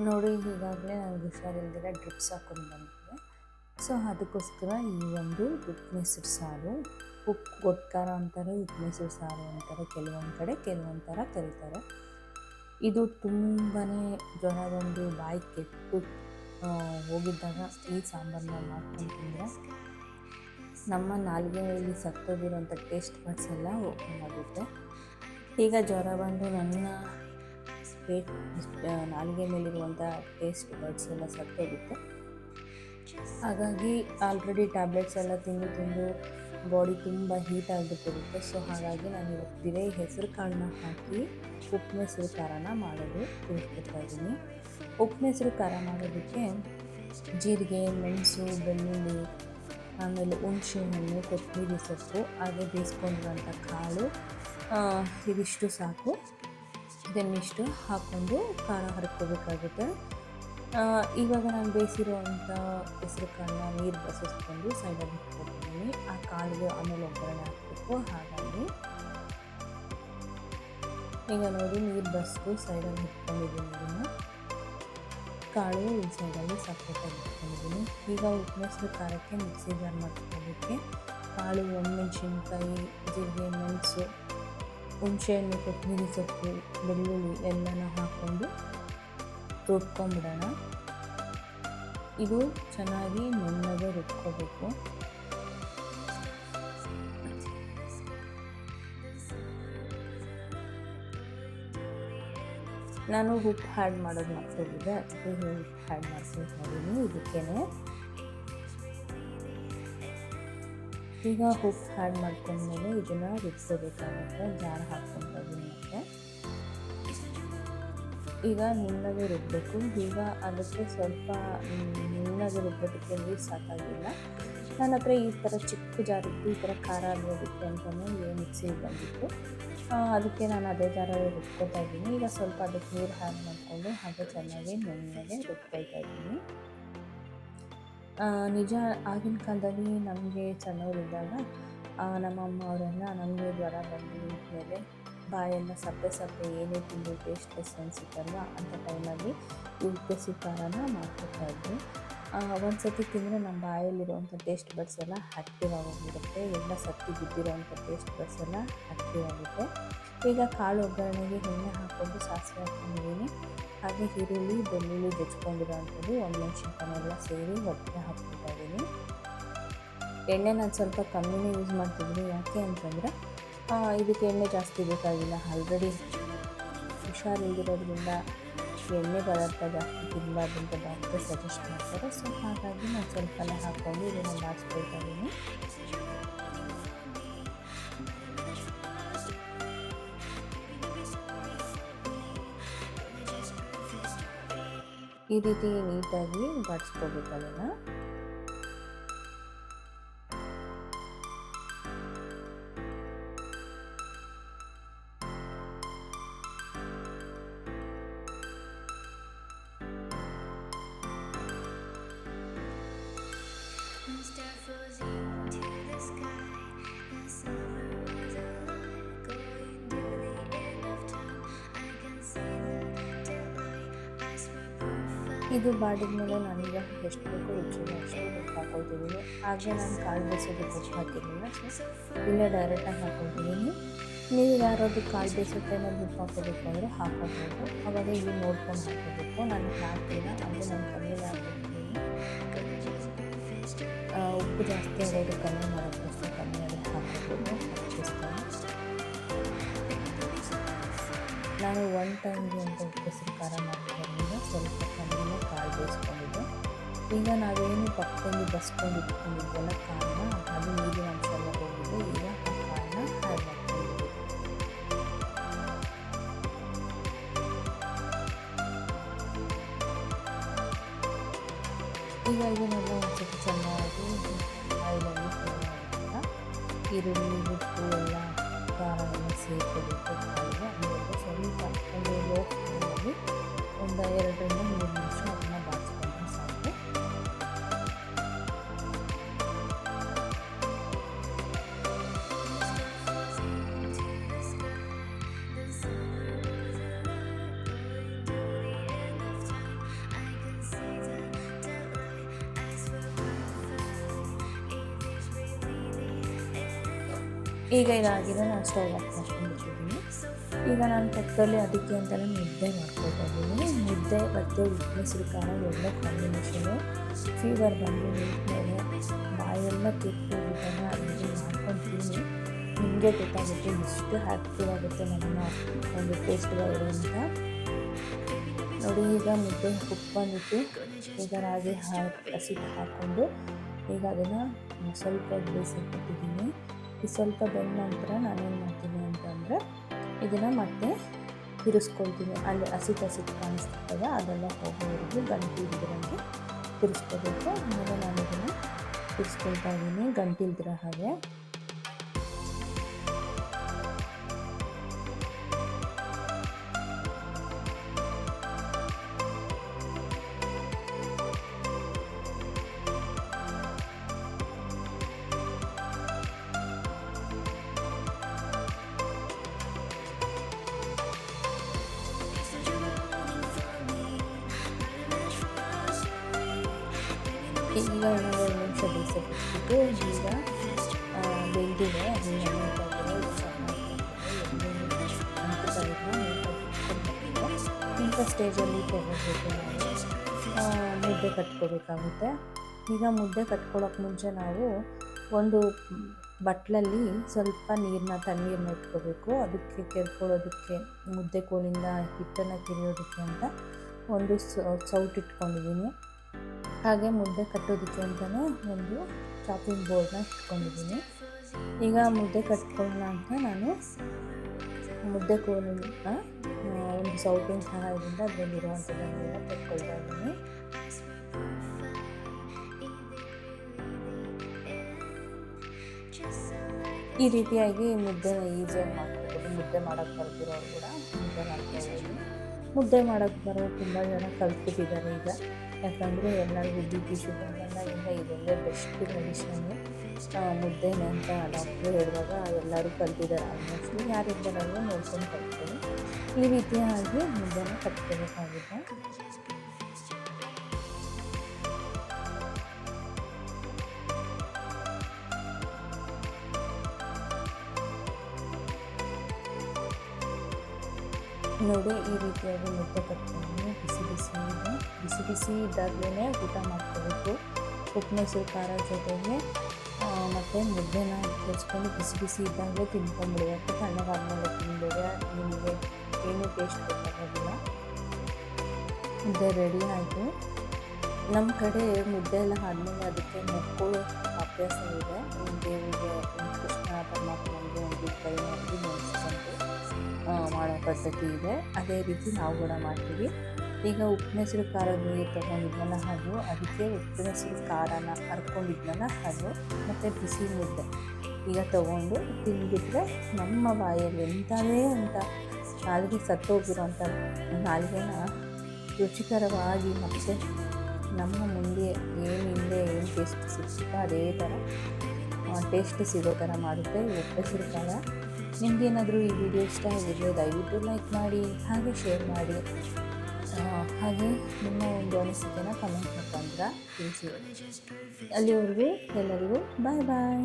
ನೋಡಿ, ಈಗಾಗಲೇ ನನಗೆ ಹುಷಾರಿಲ್ದಿರ ಡ್ರಿಪ್ಸ್ ಹಾಕೊಂಡು ಬಂದಿದೆ ಸೊ, ಅದಕ್ಕೋಸ್ಕರ ಈ ಒಂದು ಉಪ್ಪು ಸಾರು, ಉಪ್ಪು ಗೊಟ್ಕಾರ ಅಂತಾರೆ ಉಪ್ಪು ಸಾರು ಅಂತಾರೆ, ಕೆಲವೊಂದು ಕಡೆ ಕೆಲವೊಂದು ಥರ ಕರೀತಾರೆ. ಇದು ತುಂಬಾ ಜನರೊಂದು ಬಾಯಿ ಕೆಟ್ಟು ಹೋಗಿದ್ದಾಗ ಈ ಸಾಂಬಾರನ್ನ ಮಾಡ್ಕೊಂಡು ನಮ್ಮ ನಾಲ್ಗೆಯಲ್ಲಿ ಸತ್ತೋಗಿರೋಂಥ ಟೇಸ್ಟ್ ಬಡ್ಸ್ ಎಲ್ಲ ಆಗುತ್ತೆ. ಈಗ ಜ್ವರ ಬಂದು ನನ್ನ ಆ, ನಾಲಿಗೆ ಮೇಲಿರುವಂಥ ಟೇಸ್ಟ್ ಬರ್ಡ್ಸ್ ಎಲ್ಲ ಸತ್ತೋಗುತ್ತೆ. ಹಾಗಾಗಿ ಆಲ್ರೆಡಿ ಟ್ಯಾಬ್ಲೆಟ್ಸ್ ಎಲ್ಲ ತಿಂದು ತಿಂದು ಬಾಡಿ ತುಂಬ ಹೀಟ್ ಆಗಿಬಿಟ್ಟಿರುತ್ತೆ. ಸೊ ಹಾಗಾಗಿ ನಾನು ಇವತ್ತು ಬಿರೇ ಹೆಸರು ಕಾಳನ್ನ ಹಾಕಿ ಉಪ್ಪು ಹೆಸರು ಖಾರನ ಮಾಡೋದು ತಿಳಿಸ್ಕೊಡ್ತಾ ಇದ್ದೀನಿ. ಉಪ್ಪು ಖಾರ ಮಾಡೋದಕ್ಕೆ ಜೀರಿಗೆ ಮೆಣಸು ಬೆಳ್ಳುಳ್ಳಿ ಆಮೇಲೆ ಹಣ್ಣು ಕೊತ್ತಂಬರಿ ಸೊಪ್ಪು ಹಾಗೆ ಬೇಯಿಸ್ಕೊಂಡಿರುವಂಥ ಕಾಳು ಇದಿಷ್ಟು ಸಾಕು. ಇದನ್ನಿಷ್ಟು ಹಾಕ್ಕೊಂಡು ಖಾರ ಹರ್ಕೋಬೇಕಾಗುತ್ತೆ. ಇವಾಗ ನಾನು ಬೇಯಿಸಿರೋವಂಥ ಹೆಸರು ಕಾಳನ್ನ ನೀರು ಬಸಿಸ್ಕೊಂಡು ಸೈಡಲ್ಲಿ ಇಟ್ಕೊಳ್ತೀನಿ ಆ ಕಾಳಿಗೆ ಆಮೇಲೆ ಒಗ್ಗರಣೆ ಹಾಕಬೇಕು. ಹಾಗಾಗಿ ಈಗ ನೋಡಿ ನೀರು ಬಸಿದು ಸೈಡಲ್ಲಿ ಇಟ್ಕೊಂಡಿದ್ದೀನಿ ಇದನ್ನು. ಕಾಳು ಈ ಸೈಡಲ್ಲಿ ಸಪ್ರೇಟಾಗಿ ಇಟ್ಕೊಂಡಿದ್ದೀನಿ. ಈಗ ಉಪ್ಪು ಖಾರಕ್ಕೆ ಮಿಕ್ಸಿ ಜಾರ್ ಮಾಡ್ಕೊಳ್ಳೋದಕ್ಕೆ ಕಾಳು ಒಣಮೆಣ್ಸಿನ್ಕಾಯಿ ಜೀರಿಗೆ, ಮೆಣಸು ಹುಣಸೆಹಣ್ಣು ಕೊತ್ತಂಬರಿ ಸೊಪ್ಪು, ಬೆಳ್ಳುಳ್ಳಿ ಎಲ್ಲನ ಹಾಕ್ಕೊಂಡು ರುಬ್ಕೊಂಬಿಡೋಣ. ಇದು ಚೆನ್ನಾಗಿ ನುಣ್ಣಗೆ ರುಬ್ಕೋಬೇಕು. ನಾನು ಉಪ್ಪು ಹ್ಯಾಡ್ ಮಾಡೋದು ಮರ್ತೋಗಿದ್ದೆ ಅದಕ್ಕೆ ಉಪ್ಪು ಹ್ಯಾಡ್ ಮಾಡ್ತೀನಿ. ಇದಕ್ಕೇನೆ ಈಗ ಉಪ್ಪು ಹ್ಯಾಡ್ ಮಾಡ್ಕೊಂಡ್ಮೇಲೆ ಇದನ್ನು ರುಬ್ಕೋಬೇಕಾಗುತ್ತೆ. ಜಾರ್ ಹಾಕ್ಕೊಂಡು ಮತ್ತೆ. ಈಗ ನಿನ್ನಾಗೆ ರುಬ್ಬಬೇಕು ಈಗ ಅದಕ್ಕೆ ಸ್ವಲ್ಪ ನಿನ್ನಾಗೆ ರುಬ್ಬೋದಕ್ಕೆ ನೀರು ಸಾಕಾಗಿಲ್ಲ. ನನ್ನ ಹತ್ರ ಈ ಥರ ಚಿಕ್ಕ ಜಾರ್ ಇತ್ತು, ಈ ಥರ ಖಾರ ಆಗೋದಕ್ಕೆ ಅಂತಲೇ ಏನು ಮಿಕ್ಸಿ ಬಂದಿತ್ತು. ಅದಕ್ಕೆ ನಾನು ಅದೇ ಜಾರಲ್ಲಿ ರುಬ್ಕೊತಾ ಇದ್ದೀನಿ ಈಗ ಸ್ವಲ್ಪ ಅದಕ್ಕೆ ನೀರು ಹ್ಯಾಡ್ ಮಾಡಿಕೊಂಡು ಹಾಗೆ ಚೆನ್ನಾಗಿ ನುಣ್ಣಗೆ ರುಬ್ಕೊಳ್ತಾ ಇದ್ದೀನಿ ನಿಜ ಆಗಿನ ಕಾಲದಲ್ಲಿ ನಮಗೆ ಸಣ್ಣವರಿದ್ದಾಗ ನಮ್ಮಮ್ಮ ಅವರೆಲ್ಲ ನಮಗೆ ಜ್ವರ ಬಂದು ಮೇಲೆ ಬಾಯೆಲ್ಲ ಸಪ್ಪೆ ಸಪ್ಪೆ ಏನೇ ತಿಂದು ಟೇಸ್ಟ್ಲೆಸ್ ಅನಿಸುತ್ತಲ್ವ ಅಂತ ಟೈಮಲ್ಲಿ ಈ ಉಪ್ಪೆಸಿ ಖಾರನ ಇದ್ವಿ. ಒಂದು ಸತಿ ತಿಂದರೆ ನಮ್ಮ ಬಾಯಲ್ಲಿರುವಂಥ ಟೇಸ್ಟ್ ಬಡ್ಸ್ ಎಲ್ಲ ಆ್ಯಕ್ಟಿವ್ ಎಲ್ಲ ಸತ್ತಿ ಬಿದ್ದಿರೋವಂಥ ಟೇಸ್ಟ್ ಬಡ್ಸ್ ಎಲ್ಲ ಆ್ಯಕ್ಟಿವ್ ಈಗ ಕಾಳು ಒಗ್ಗರಣೆಗೆ ಎಣ್ಣೆ ಹಾಕ್ಕೊಂಡು ಸಾಸಿವೆ ಹಾಕ್ಕೊಂಡಿದ್ದೀನಿ. ಹಾಗೆ ಈರುಳ್ಳಿ ಬೆಳ್ಳುಳ್ಳಿ ಬೆಚ್ಕೊಂಡಿರೋವಂಥದ್ದು ಎಲ್ಲ ಸೇರಿ ಒಟ್ಟಿಗೆ ಹಾಕ್ಕೊತಾ ಇದ್ದೀನಿ. ಎಣ್ಣೆ ನಾನು ಸ್ವಲ್ಪ ಕಮ್ಮಿನೇ ಯೂಸ್ ಮಾಡ್ತಿದ್ದೀನಿ. ಯಾಕೆ ಅಂತಂದರೆ ಇದಕ್ಕೆ ಎಣ್ಣೆ ಜಾಸ್ತಿ ಬೇಕಾಗಿಲ್ಲ. ಆಲ್ರೆಡಿ ಹುಷಾರಿಲ್ದಿರೋದ್ರಿಂದ ಎಣ್ಣೆ ಪದಾರ್ಥ ಜಾಸ್ತಿ ತಿನ್ನಬಾರ್ದು ಡಾಕ್ಟರ್ ಸಜೆಸ್ಟ್ ಮಾಡ್ತಾರೆ. ಸೊ ಹಾಗಾಗಿ ನಾನು ಸ್ವಲ್ಪನೇ ಹಾಕ್ಕೊಂಡು ಇದನ್ನು ಬಾಚ್ಕೊಳ್ತಾ ಇದ್ದೀನಿ. ಈ ರೀತಿ ನೀಟಾಗಿ ಬಾಡಿಸ್ಕೋಬೇಕು ಅದನ್ನು. Perfect. ಇದು ಬಾಡಿದ್ಮೇಲೆ ನಾನೀಗ ಎಷ್ಟು ಬೇಕೋ ರುಚಿಗೆ ಅಷ್ಟು ಉಪ್ಪು ಹಾಕೊಳ್ತಿದ್ದೀನಿ ಹಾಗೆ ನಾನು ಕಾಳು ಬೇಯಿಸೋದಕ್ಕೆ ಉಪ್ಪು ಹಾಕಿರಲಿಲ್ಲ ಸೊ ಇಲ್ಲೇ ಡೈರೆಕ್ಟಾಗಿ ಹಾಕೊಳ್ತಿದ್ದೀನಿ ನೀವು ಯಾರಾದರೂ ಕಾಳು ಬೇಯಿಸೋ ಟೈಮಲ್ಲಿ ಉಪ್ಪು ಹಾಕೋಬೇಕು ಅಂದರೆ ಹಾಕೋಬೋದು ಅವಾಗ ಇಲ್ಲಿ ನೋಡ್ಕೊಂಡು ಹಾಕೋಬೇಕು ನಾನು ಹಾಕ್ತಿಲ್ಲ ಅಂದರೆ ನಾನು ಕಮ್ಮಿನೇ ಹಾಕೊಳ್ತಿದ್ದೀನಿ ಆ, ಉಪ್ಪು ಜಾಸ್ತಿ ಆಗೋದು ಕಮ್ಮಿ ಮಾಡೋದಕ್ಕೆ ಕಮ್ಮಿ ಆದರೆ ಹಾಕೋಬೋದು ಹಚ್ಚಿಸ್ತೀನಿ ನಾನು ಒನ್ ಟೈಮ್ಗೆ ಅಂತ ಉಪ್ಪು ಖಾರ ಮಾಡಿರೋದ್ರಿಂದ ಸ್ವಲ್ಪ ಕಮ್ಮಿನೇ ಕಾಳು ಬೇಯಿಸ್ಕೊಂಡಿದ್ದೆ ಈಗ ನಾವೇನು ಪಕ್ಕದಲ್ಲಿ ಬಸ್ಕೊಂಡು ಇಟ್ಕೊಂಡಿದ್ದೆಲ್ಲ ಕಾರಣ ಅದು ನೀರಿನ ಅಂಶ ಎಲ್ಲ ಹೋಗಿದೆ ಈಗ ಆ ಕಾರಣ ಆ್ಯಡ್ ಮಾಡ್ಕೊಂಡಿದ್ದೀವಿ ಈಗ ಇದನ್ನೆಲ್ಲ ಒಂದು ಸ್ವಲ್ಪ ಚೆನ್ನಾಗಿ ಆಯಿಲಲ್ಲಿ ಈರುಳ್ಳಿ, ಉಪ್ಪು, ಎಲ್ಲ ಖಾರ ಎಲ್ಲ ಸೇರಿಕೊಬೇಕು ಕಾಳಿಗೆ ಚೆನ್ನಾಗಿ ಬಾಚಿಕೊಂಡು ಲೋ ಫ್ಲೇಮಲ್ಲಿ ಒಂದು ಎರಡರಿಂದ ಮೂರು ನಿಮಿಷ ಅದನ್ನು ಬಾಚಿಕೊಂಡ್ರೆ ಸಾಕು. ಈಗ ಇದಾಗಿದೆ, ನಾನು ಸ್ಟವ್ ಹಾಕಿ ಈಗ ನಾನು ತಟ್ಟಲ್ಲಿ ಅದಕ್ಕೆ ಅಂತಲೇ ಮುದ್ದೆ ಮಾಡ್ಕೊಳ್ತಾ ಇದ್ದೀನಿ. ಮುದ್ದೆ ಮತ್ತು ಉಪ್ಪು ಖಾರ ಎಲ್ಲ ಕಾಂಬಿನೇಷನು ಫೀವರ್ ಬಂದು ಮೇಲೆ ಬಾಯೆಲ್ಲ ಕೆಟ್ಟು ಇದನ್ನು ಅಡುಗೆ ಮಾಡ್ಕೊತೀನಿ. ನಿಮಗೆ ಗೊತ್ತಾಗುತ್ತೆ ಎಷ್ಟು ಹ್ಯಾಪಿ ಆಗುತ್ತೆ ನಮ್ಮ ಒಂದು ಟೇಸ್ಟ್ಗಳು ಅಂತ. ನೋಡಿ, ಈಗ ಮುದ್ದೆ ಉಪ್ಪಂದಿಟ್ಟು ಈಗ ರಾಗಿ ಹಾಕಿ ಹಸಿಟ್ಟು ಹಾಕ್ಕೊಂಡು ಈಗ ಅದನ್ನು ಸ್ವಲ್ಪ ಬೇಯಿಸಿಟ್ಟಿದ್ದೀನಿ ಈ ಸ್ವಲ್ಪ ಬೆಂದ ನಂತರ ನಾನೇನು ಮಾಡ್ತೀನಿ ಅಂತಂದರೆ ಇದನ್ನು ಮತ್ತೆ ತಿರುಸ್ಕೊಳ್ತೀನಿ. ಅಲ್ಲಿ ಹಸಿ ಕಸಿ ಕಾಣಿಸ್ತಿರ್ತದೆ ಅದೆಲ್ಲ ಹೋಗೋವರೆಗೂ ಗಂಟು ಇದ್ರಂಗೆ ತಿರುಸ್ಕೋಬೇಕು. ಆಮೇಲೆ ನಾನು ಇದನ್ನು ತಿರ್ಸ್ಕೊಳ್ತಾ ಇದ್ದೀನಿ ಗಂಟಿಲ್ದಿರೋ ಹಾಗೆ. ಈಗ ಇನ್ನೊಂದು ಎರಡು ನಿಮಿಷ ಈಗ ಬೆಂದಿದೆ ಅದನ್ನು ಇಂಥ ಸ್ಟೇಜಲ್ಲಿ ಕೇಳಬೇಕು ಮುದ್ದೆ ಕಟ್ಕೋಬೇಕಾಗುತ್ತೆ. ಈಗ ಮುದ್ದೆ ಕಟ್ಕೊಳ್ಳೋಕೆ ಮುಂಚೆ ನಾವು ಒಂದು ಬಟ್ಲಲ್ಲಿ ಸ್ವಲ್ಪ ನೀರನ್ನ ತಣ್ಣೀರನ್ನ ಇಟ್ಕೋಬೇಕು. ಅದಕ್ಕೆ ಕೆರ್ಕೊಳ್ಳೋದಕ್ಕೆ, ಮುದ್ದೆ ಕೋಲಿಂದ ಹಿಟ್ಟನ್ನು ತಿರಿಯೋದಕ್ಕೆ ಅಂತ ಒಂದು ಸೌಟ್ ಇಟ್ಕೊಂಡಿದ್ದೀನಿ. ಹಾಗೆ ಮುದ್ದೆ ಕಟ್ಟೋದಕ್ಕೆ ಅಂತಲೇ ಒಂದು ಚಾಪಿಂಗ್ ಬೋರ್ಡನ್ನ ಇಟ್ಕೊಂಡಿದ್ದೀನಿ. ಈಗ ಮುದ್ದೆ ಕಟ್ಕೊಳ್ಳೋಣ ಅಂತ ನಾನು ಮುದ್ದೆ ಕೋಲನ್ನ ಒಂದು ಸೌಟಿನ ಸಹಾಯದಿಂದ ಅದರಲ್ಲಿರುವಂಥದ್ದನ್ನೆಲ್ಲ ತೆಕ್ಕೊಳ್ತಾ ಇದ್ದೀನಿ. ಈ ರೀತಿಯಾಗಿ ಮುದ್ದೆನ ಈಸಿಯಾಗಿ ಮಾಡ್ಕೊಬೋದು ಮುದ್ದೆ ಮಾಡೋಕ್ಕೆ ಬರ್ತಿರೋರು ಕೂಡ ಮುದ್ದೆ ಮಾಡ್ಕೋಬೋದು ಮುದ್ದೆ ಮಾಡೋಕ್ಕೆ ಬರೋ ತುಂಬ ಜನ ಕಲ್ತ್ಬಿಟ್ಟಿದ್ದಾರೆ ಈಗ. ಯಾಕಂದರೆ ಎಲ್ಲರಿಗೂ ಬಿ ಪಿ ಶುಗರ್ ಬಂದಾಗಿಂದ ಇದೊಂದೇ ಬೆಸ್ಟ್ ಮೆಡಿಷನ್ನು ಮುದ್ದೆನೆ ಅಂತ ಡಾಕ್ಟ್ರು ಹೇಳುವಾಗ ಎಲ್ಲರೂ ಕಲ್ತಿದ್ದಾರೆ. ಆಲ್ಮೋಸ್ಟ್ ನಾನು ನೋಡ್ಕೊಂಡು ಕಲ್ತೀನಿ. ಈ ರೀತಿಯಾಗಿ ಮುದ್ದೆನ ಕಟ್ಕೋಬೇಕಾಗುತ್ತೆ ನೋಡಿ ಈ ರೀತಿಯಾಗಿ ಮುದ್ದೆ ಕಟ್ಕೊಂಡು ಬಿಸಿ ಬಿಸಿ ಇದೆ ಬಿಸಿ ಬಿಸಿ ಇದ್ದಾಗಲೇ ಊಟ ಮಾಡ್ಕೋಬೇಕು. ಉಪ್ಪು ಖಾರ ಜೊತೆಗೆ ಮತ್ತು ಮುದ್ದೆನ ಬೆಳೆಸ್ಕೊಂಡು ಬಿಸಿ ಬಿಸಿ ಇದ್ದಾಗಲೇ ತಿನ್ಕೊಂಡ್ಬಿಡ್ಬೇಕು ತಣ್ಣಗಾದ್ಮೇಲೆ ತಿನ್ಬೇಡಿ. ನಿಮಗೆ ಏನೂ ಟೇಸ್ಟ್ ಗೊತ್ತಾಗೋದಿಲ್ಲ. ಮುದ್ದೆ ರೆಡಿ ಆಯಿತು. ನಮ್ಮ ಕಡೆ ಮುದ್ದೆ ಎಲ್ಲ ಆದಮೇಲೆ ಅದಕ್ಕೆ ಮಕ್ಕಳು ಅಭ್ಯಾಸ ಇದೆ. ದೇವಿಗೆ ಕೃಷ್ಣ ಪರಮಾತ್ಮನಿಗೆ ಒಂದು ಕೈ ಮಾಡಿ ಮುಗಿಸ್ಕೊಂಡು ಮಾಡೋ ಪದ್ಧತಿ ಇದೆ. ಅದೇ ರೀತಿ ನಾವು ಕೂಡ ಮಾಡ್ತೀವಿ. ಈಗ ಉಪ್ಪಿನ ಹೆಸರು ಖಾರದ ನೀರು ತೊಗೊಂಡಿದ್ನಲ್ಲ ಅದು, ಅದಕ್ಕೆ ಉಪ್ಪಿನ ಹೆಸರು ಖಾರನ ಹರ್ಕೊಂಡಿದ್ನಲ್ಲ ಅದು, ಮತ್ತು ಬಿಸಿ ಮುದ್ದೆ ಈಗ ತಗೊಂಡು ತಿಂದ್ಬಿಟ್ರೆ ನಮ್ಮ ಬಾಯಲ್ಲಿ ಎಂಥದೇ ಅಂತ ನಾಲಿಗೆ ಸತ್ತೋಗಿರೋಂಥ ನಾಲಿಗೆನ ರುಚಿಕರವಾಗಿ ಮತ್ತು ನಮ್ಮ ಮುಂದೆ ಏನು ಹಿಂದೆ ಏನು ಟೇಸ್ಟ್ ಸಿಗ್ತೋ ಅದೇ ಥರ ಟೇಸ್ಟ್ ಸಿಗೋ ಥರ ಮಾಡುತ್ತೆ ಈ ಸಿಗ್ತಾರ ನಿಮಗೇನಾದರೂ ಈ ವಿಡಿಯೋ ಇಷ್ಟ ಆಗಿದ್ರೆ ದಯವಿಟ್ಟು ಲೈಕ್ ಮಾಡಿ, ಹಾಗೆ ಶೇರ್ ಮಾಡಿ. ಹಾಗೆ ನಿಮ್ಮ ಒಂದು ಅನಿಸಿಕೆನ ಕಮೆಂಟ್ ಮುಖಾಂತರ ತಿಳಿಸಿ. ಅಲ್ಲಿವರೆಗೂ ಎಲ್ಲರಿಗೂ ಬಾಯ್ ಬಾಯ್